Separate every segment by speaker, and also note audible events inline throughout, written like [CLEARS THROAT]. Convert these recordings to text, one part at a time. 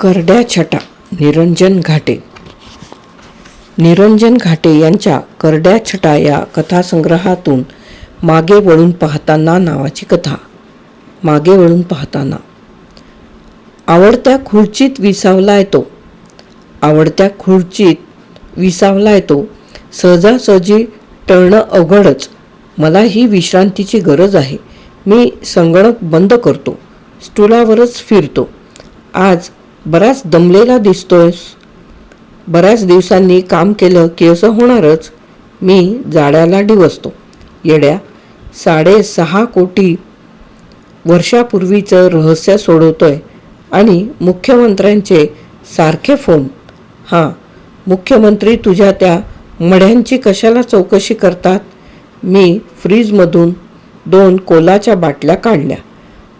Speaker 1: करड्या छटा निरंजन घाटे. निरंजन घाटे यांच्या करड्या छटा या कथासंग्रहातून मागे वळून पाहताना नावाची कथा. मागे वळून पाहताना. आवडत्या खुर्चीत विसावला येतो आवडत्या खुर्चीत विसावला येतो सहजासहजी टळणं अवघडच. मला ही विश्रांतीची गरज आहे. मी संगणक बंद करतो. स्टुलावरच फिरतो. आज बराच दमलेला दिसतोयस. बऱ्याच दिवसांनी काम केलं की असं होणारच. मी जाड्याला डिवसतो येड्या साडेसहा कोटी वर्षापूर्वीचं रहस्य सोडवतोय आणि मुख्यमंत्र्यांचे सारखे फोन. हां मुख्यमंत्री तुझ्या त्या मढ्यांची कशाला चौकशी करतात? मी फ्रीजमधून दोन कोलाच्या बाटल्या काढल्या.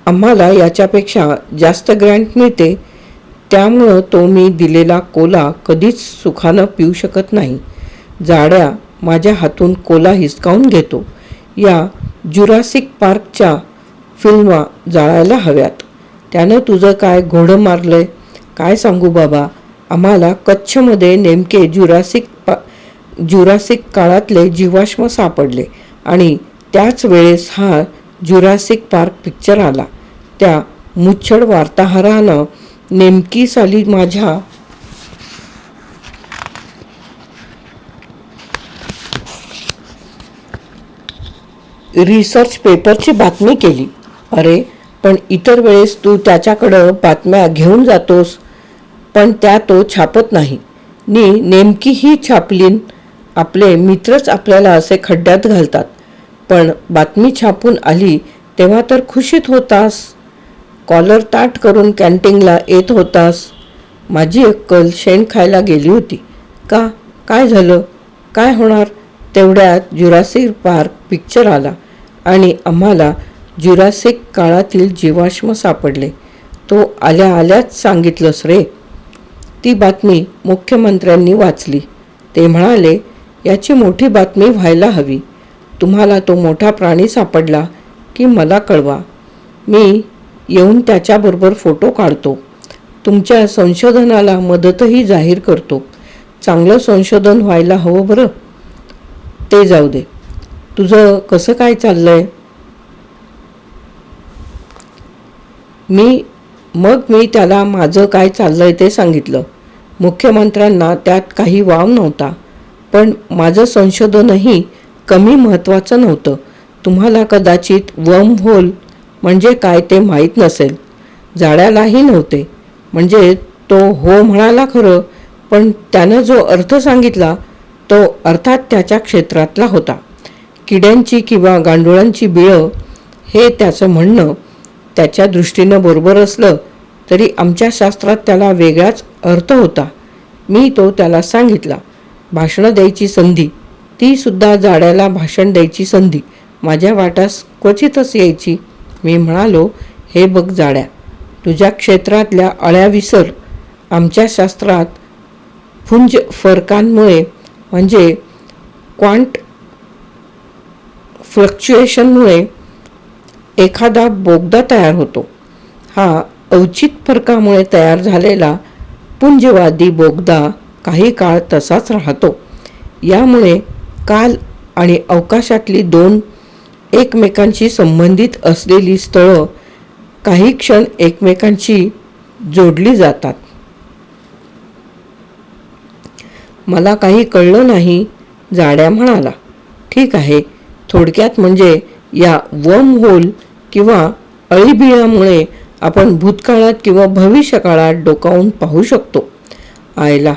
Speaker 1: आम्हाला याच्यापेक्षा जास्त ग्रँट मिळते त्यामुळं तो मी दिलेला कोला कधीच सुखानं पिऊ शकत नाही. जाड्या माझ्या हातून कोला हिसकावून घेतो. या जुरासिक पार्कच्या फिल्मा जाळायला हव्यात. त्यानं तुझं काय घोडं मारलंय? काय सांगू बाबा? आम्हाला कच्छमध्ये नेमके जुरासिक पा जुरासिक काळातले जीवाश्म सापडले आणि त्याच वेळेस हा जुरासिक पार्क पिक्चर आला. त्या मुच्छड वार्ताहरानं नेमकी साली माझ्या रिसर्च पेपरची बातमी केली. अरे पण इतर वेळेस तू त्याच्याकडं बातम्या घेऊन जातोस पण त्या तो छापत नाही. नी नेमकी ही छापलीन. आपले मित्रच आपल्याला असे खड्ड्यात घालतात. पण बातमी छापून आली तेव्हा तर खुशीत होतास. कॉलर ताट करून कॅन्टीनला येत होतास. माझी अक्कल शेण खायला गेली होती. का? काय झालं? काय होणार? तेवढ्यात जुरासिक पार्क पिक्चर आला आणि आम्हाला जुरासिक काळातील जीवाश्म सापडले. तो आल्या आल्याच सांगितलंस रे. ती बातमी मुख्यमंत्र्यांनी वाचली. ते म्हणाले याची मोठी बातमी व्हायला हवी. तुम्हाला तो मोठा प्राणी सापडला की मला कळवा. मी येऊन त्याच्याबरोबर फोटो काढतो. तुमच्या संशोधनाला मदतही जाहीर करतो. चांगलं संशोधन व्हायला हवं बरं. ते जाऊ दे. तुझं कसं काय चाललंय? मी मग मी त्याला माझं काय चाललंय ते सांगितलं. मुख्यमंत्र्यांना त्यात काही वाव नव्हता. पण माझं संशोधनही कमी महत्त्वाचं नव्हतं. तुम्हाला कदाचित वर्म होल म्हणजे काय ते माहीत नसेल. झाडालाही नव्हते. म्हणजे तो हो म्हणाला खरं पण त्यानं जो अर्थ सांगितला तो अर्थात त्याच्या क्षेत्रातला होता. किड्यांची किंवा गांडुळांची बिळं हे त्याचं म्हणणं त्याच्या दृष्टीनं बरोबर असलं तरी आमच्या शास्त्रात त्याला वेगळाच अर्थ होता. मी तो त्याला सांगितला. भाषणं द्यायची संधी. तीसुद्धा जाड्याला भाषण द्यायची संधी. माझ्या वाटास क्वचितच यायची. मी म्हणालो हे बघ जाड्या तुझ्या क्षेत्रातल्या अळ्या विसर. आमच्या शास्त्रात फुंज फरकांमुळे म्हणजे क्वांट फ्लक्च्युएशनमुळे एखादा बोगदा तयार होतो. हा अवचित फरकामुळे तयार झालेला पुंजवादी बोगदा काही काळ तसाच राहतो. यामुळे काल आणि अवकाशातली दोन एकमेकांशी संबंधित असलेली स्थळं काही क्षण एकमेकांशी जोडली जातात. मला काही कळलं नाही जाड्या म्हणाला. ठीक आहे थोडक्यात म्हणजे या वम होल किंवा अळीबिळामुळे आपण भूतकाळात किंवा भविष्यकाळात डोकावून पाहू शकतो. आयला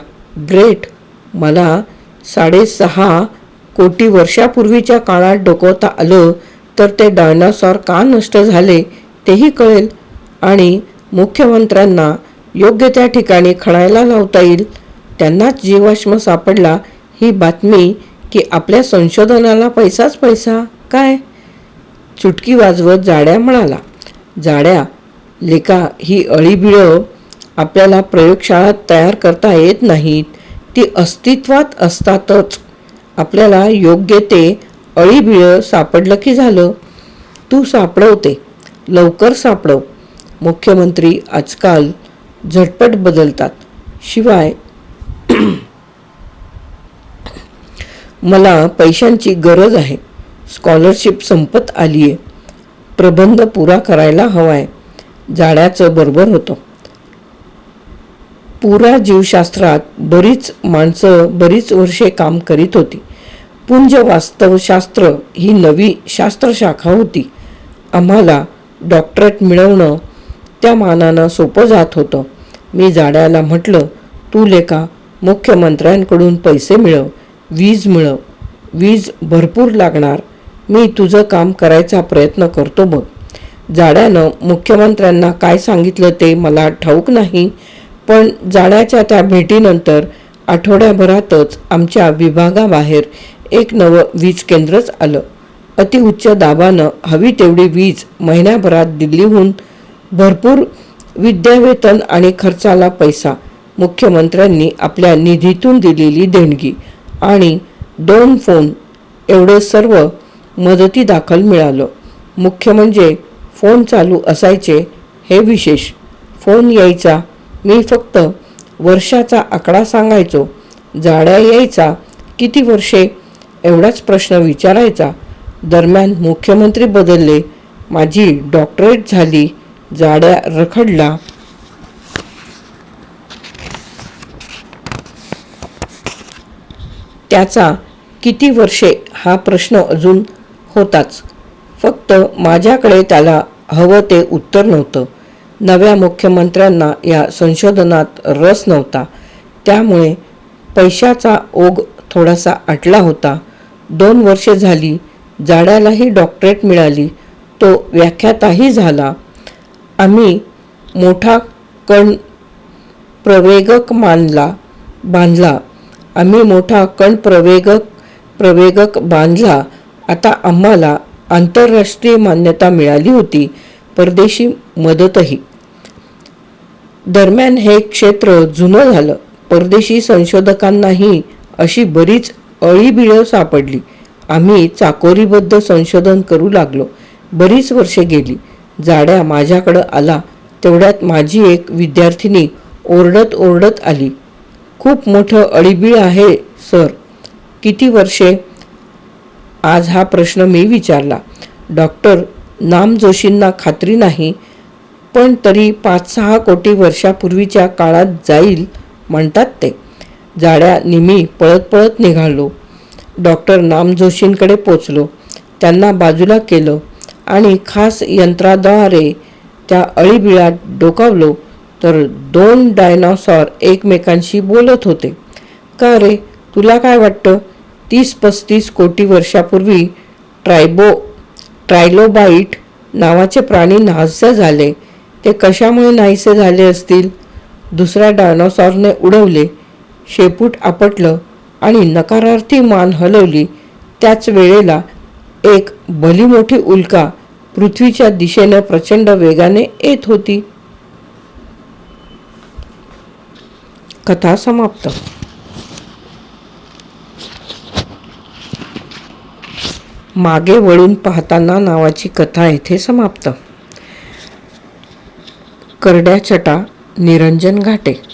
Speaker 1: ग्रेट मला साडेसहा कोटी वर्षापूर्वीच्या काळात डोकवता आलं तर ते डायनासॉर का नष्ट झाले तेही कळेल. आणि मुख्यमंत्र्यांना योग्य त्या ठिकाणी खणायला लावता येईल. त्यांनाच जीवाश्म सापडला ही बातमी की आपल्या संशोधनाला पैसाच पैसा काय? चुटकी वाजवत जाड्या म्हणाला. जाड्या लेखा ही अळीबिळं आपल्याला प्रयोगशाळात तयार करता येत नाहीत. ती अस्तित्वात असतातच. आपल्याला योग्य ते अळीबिळं सापडलं की झालं? तू सापडवते. लवकर सापडव. मुख्यमंत्री आजकाल झटपट बदलतात. शिवाय [CLEARS THROAT] मला पैशांची गरज आहे. स्कॉलरशिप संपत आली आहे प्रबंध पुरा करायला हवाय. जाड्याचं बरोबर होतं. पुरा जीवशास्त्रात बरीच माणसं बरीच वर्षे काम करीत होती. पुंज वास्तवशास्त्र ही नवी शास्त्रशाखा होती. आम्हाला डॉक्टरेट मिळवणं त्या मानानं सोपं जात होतं. मी जाड्याला म्हटलं तू लेखा मुख्यमंत्र्यांकडून पैसे मिळव वीज मिळव वीज भरपूर लागणार मी तुझं काम करायचा प्रयत्न करतो बघ. जाड्यानं मुख्यमंत्र्यांना काय सांगितलं ते मला ठाऊक नाही पण जाड्याच्या त्या भेटीनंतर आठवड्याभरातच आमच्या विभागाबाहेर एक नवं वीज केंद्रच आलं. अतिउच्च दाबानं हवी तेवढी वीज महिन्याभरात दिल्लीहून भरपूर विद्यावेतन आणि खर्चाला पैसा. मुख्यमंत्र्यांनी आपल्या निधीतून दिलेली देणगी आणि दोन फोन एवढं सर्व मदती दाखल मिळालं. मुख्य म्हणजे फोन चालू असायचे हे विशेष. फोन यायचा मी फक्त वर्षाचा आकडा सांगायचो. जाड्या यायचा किती वर्षे एवढाच प्रश्न विचारायचा. दरम्यान मुख्यमंत्री बदलले. माझी डॉक्टरेट झाली. जाड्या रखडला. त्याचा किती वर्षे हा प्रश्न अजून होताच. फक्त माझ्याकडे त्याला हवं ते उत्तर नव्हतं. नव्या मुख्यमंत्र्यांना या संशोधनात रस नव्हता. त्यामुळे पैशाचा ओघ थोडासा आटला होता. दोन वर्षे झाली जाडालाही डॉक्टरेट मिळाली तो व्याख्याताही झाला. आम्ही मोठा कण प्रवेगक मानला बांधला. आम्ही मोठा कण प्रवेगक प्रवेगक बांधला. आता आम्हाला आंतरराष्ट्रीय मान्यता मिळाली होती परदेशी मदतही. दरम्यान हे क्षेत्र जुनं झालं. परदेशी संशोधकांनाही अशी बरीच अळीबिळं सापडली. आम्ही चाकोरीबद्ध संशोधन करू लागलो. बरीच वर्षे गेली. जाड्या माझ्याकडं आला तेवढ्यात माझी एक विद्यार्थिनी ओरडत ओरडत आली खूप मोठं अळीबीळ आहे सर. किती वर्षे? आज हा प्रश्न मी विचारला. डॉक्टर नाम जोशींना खात्री नाही पण तरी पाच सहा कोटी वर्षापूर्वीच्या काळात जाईल म्हणतात ते. जाड्या निमी पळत पळत निघालो. डॉक्टर नाम जोशींकडे पोचलो. त्यांना बाजूला केलं आणि खास यंत्राद्वारे त्या अळीबिळात डोकावलो तर दोन डायनॉसॉर एकमेकांशी बोलत होते. का रे तुला काय वाटतं? तीस पस्तीस कोटी वर्षापूर्वी ट्रायबो ट्रायलोबाईट नावाचे प्राणी नाहीसे झाले. ते कशामुळे नाहीसे झाले असतील? दुसऱ्या डायनॉसॉरने उडवले. शेपूट आपटलं आणि नकारार्थी मान हलवली त्याच वेळेला एक भली मोठी उल्का पृथ्वीच्या दिशेनं प्रचंड वेगाने येत होती. कथा समाप्त. मागे वळून पाहताना नावाची कथा येथे समाप्त. करड्या चटा निरंजन घाटे.